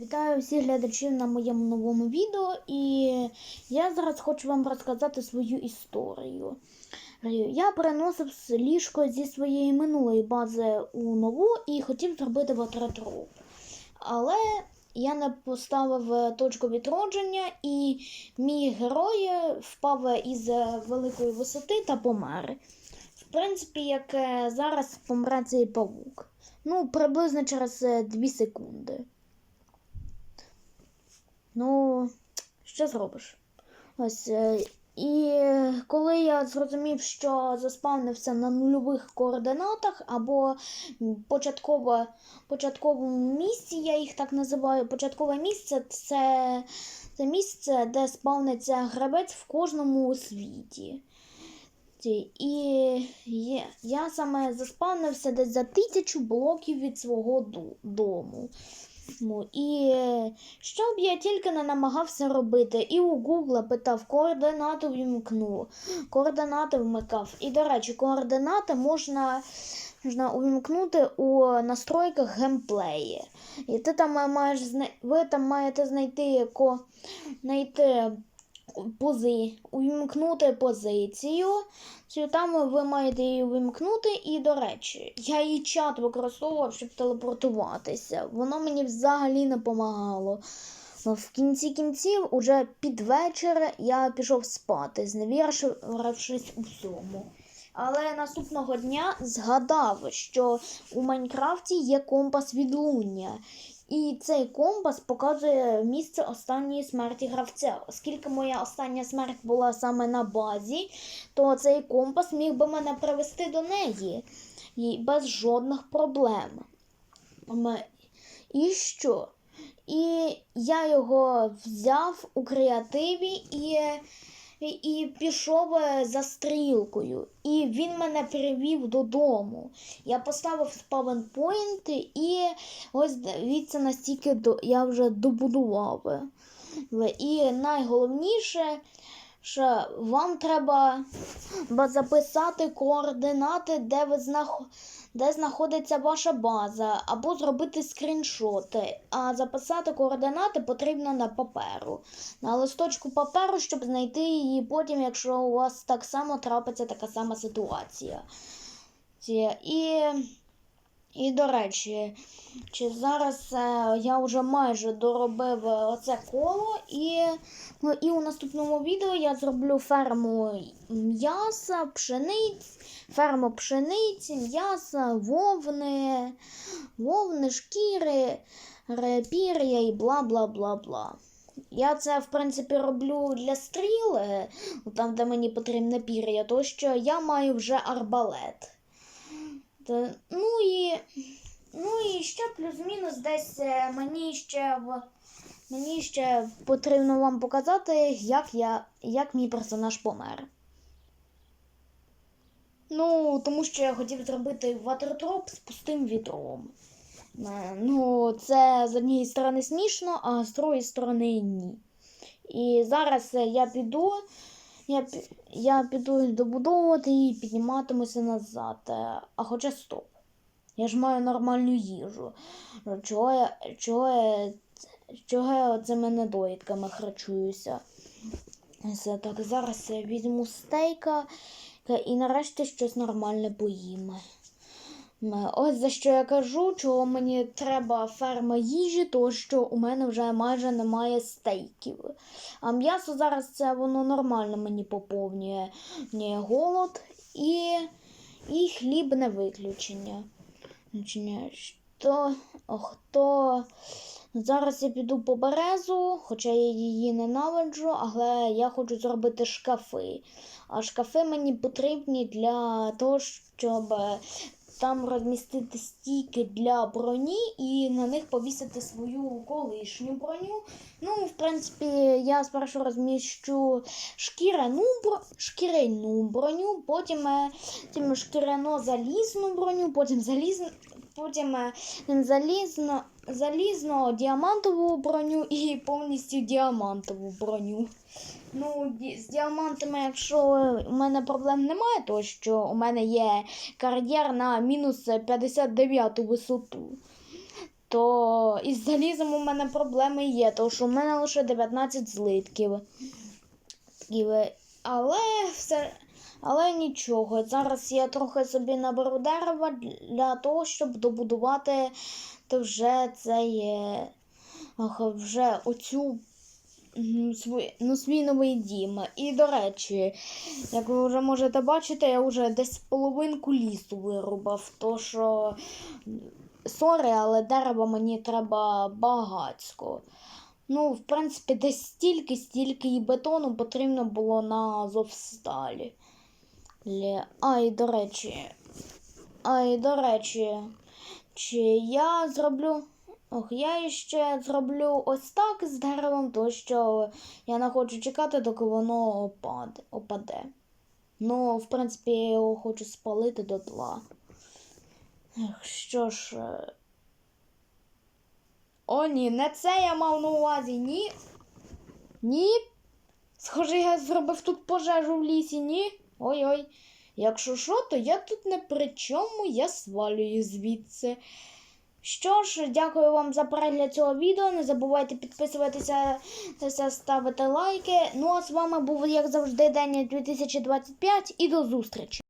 Вітаю всіх глядачів на моєму новому відео, і я зараз хочу вам розказати свою історію. Я переносив ліжко зі своєї минулої бази у нову і хотів зробити ватертроп. Але я не поставив е, точку відродження, і мій герой впав із е, великої висоти та помер. В принципі, як е, зараз помре цей павук. Ну, приблизно через 2 секунди. Ну, що зробиш? Ось. е, І коли я зрозумів, що заспавнився на нульових координатах або м, початкове, початковому місці, я їх так називаю. Початкове місце це, це місце, де спавниться гравець в кожному світі. І я саме заспавнився десь за тисячу блоків від свого дому. Ну, і е, що б я тільки не намагався робити, і у Гугла питав, координати вімкну, координати вмикав. І, до речі, координати можна, можна увімкнути у настройках геймплеї. І ти там маєш ви там маєте знайти, знайти пози, увімкнути позицію. Там ви маєте її увімкнути. І, до речі, я її чат використовував, щоб телепортуватися. Воно мені взагалі не допомагало. В кінці кінців, уже під вечір, я пішов спати, зневірившись у всьому. Але наступного дня згадав, що у Майнкрафті є компас відлуння. І цей компас показує місце останньої смерті гравця. Оскільки моя остання смерть була саме на базі, то цей компас міг би мене привести до неї і без жодних проблем. І що? І я його взяв у креативі і, і, пішов е, за стрілкою. І він мене привів додому. Я поставив спавенпойнт і ось дивіться, настільки я вже добудував. І найголовніше, що вам треба записати координати, де ви знах... де знаходиться ваша база, або зробити скріншоти. А записати координати потрібно на паперу. На листочку паперу, щоб знайти її потім, якщо у вас так само трапиться така сама ситуація. І, і до речі, чи зараз е, я вже майже доробив е, оце коло, і, ну, і у наступному відео я зроблю ферму м'яса, пшениць, ферму пшениці, м'яса, вовни, вовни, шкіри, пір'я і бла бла бла бла. Я це, в принципі, роблю для стріл, е, там, де мені потрібне пір'я, то що я маю вже арбалет. Ну і плюс-мінус десь е, мені ще мені ще потрібно вам показати, як я, як мій персонаж помер. Ну, тому що я хотів зробити ватертроп з пустим відром. Е, Ну, це з однієї сторони смішно, а з другої сторони ні. І зараз е, я піду, я, я піду добудовувати і підніматимуся назад. А хоча стоп. Я ж маю нормальну їжу. Чого я, чого я, чого я цими недоїдками харчуюся? Так, зараз я візьму стейка і нарешті щось нормальне поїм. Ось за що я кажу, чого мені треба ферма їжі, то що у мене вже майже немає стейків. А м'ясо зараз це воно нормально мені поповнює голод і, і хліб не виключення. Що, ох, то зараз я піду по березу, хоча я її ненавиджу, але я хочу зробити шкафи. А шкафи мені потрібні для того, щоб е, там розмістити стійки для броні і на них повісити свою колишню броню. Ну, в принципі, я спершу розміщу шкіряну, шкіряну броню, потім, е, потім шкіряно залізну броню, потім залізну, потім залізно, залізно діамантову броню і повністю діамантову броню. Ну, з діамантами, якщо у мене проблем немає, то що у мене є кар'єр на мінус 59 висоту. то із залізом у мене проблеми є, тому що в мене лише 19 злитків. Але все. Але нічого. Зараз я трохи собі наберу дерева для того, щоб добудувати то вже цей. е, вже оцю свій, ну, свій новий дім. І до речі, як ви вже можете бачити, я вже десь половинку лісу вирубав, то що сорі, але дерева мені треба багацько. Ну, в принципі, десь стільки, стільки і бетону потрібно було на Азовсталі. Лє. А, і до речі. А, і до речі, чи я зроблю. Ох, я ще зроблю ось так з деревом, то що я не хочу чекати, доки воно опаде. опаде. Ну, в принципі, я його хочу спалити до тла. Що ж. е, О, ні, не це я мав на увазі. Ні. Ні. Схоже, я зробив тут пожежу в лісі, ні. Ой-ой. Якщо що, то я тут не при чому, я свалюю звідси. Що ж, дякую вам за перегляд цього відео. Не забувайте підписуватися ставити лайки. Ну а з вами був, як завжди, День 2025 і до зустрічі!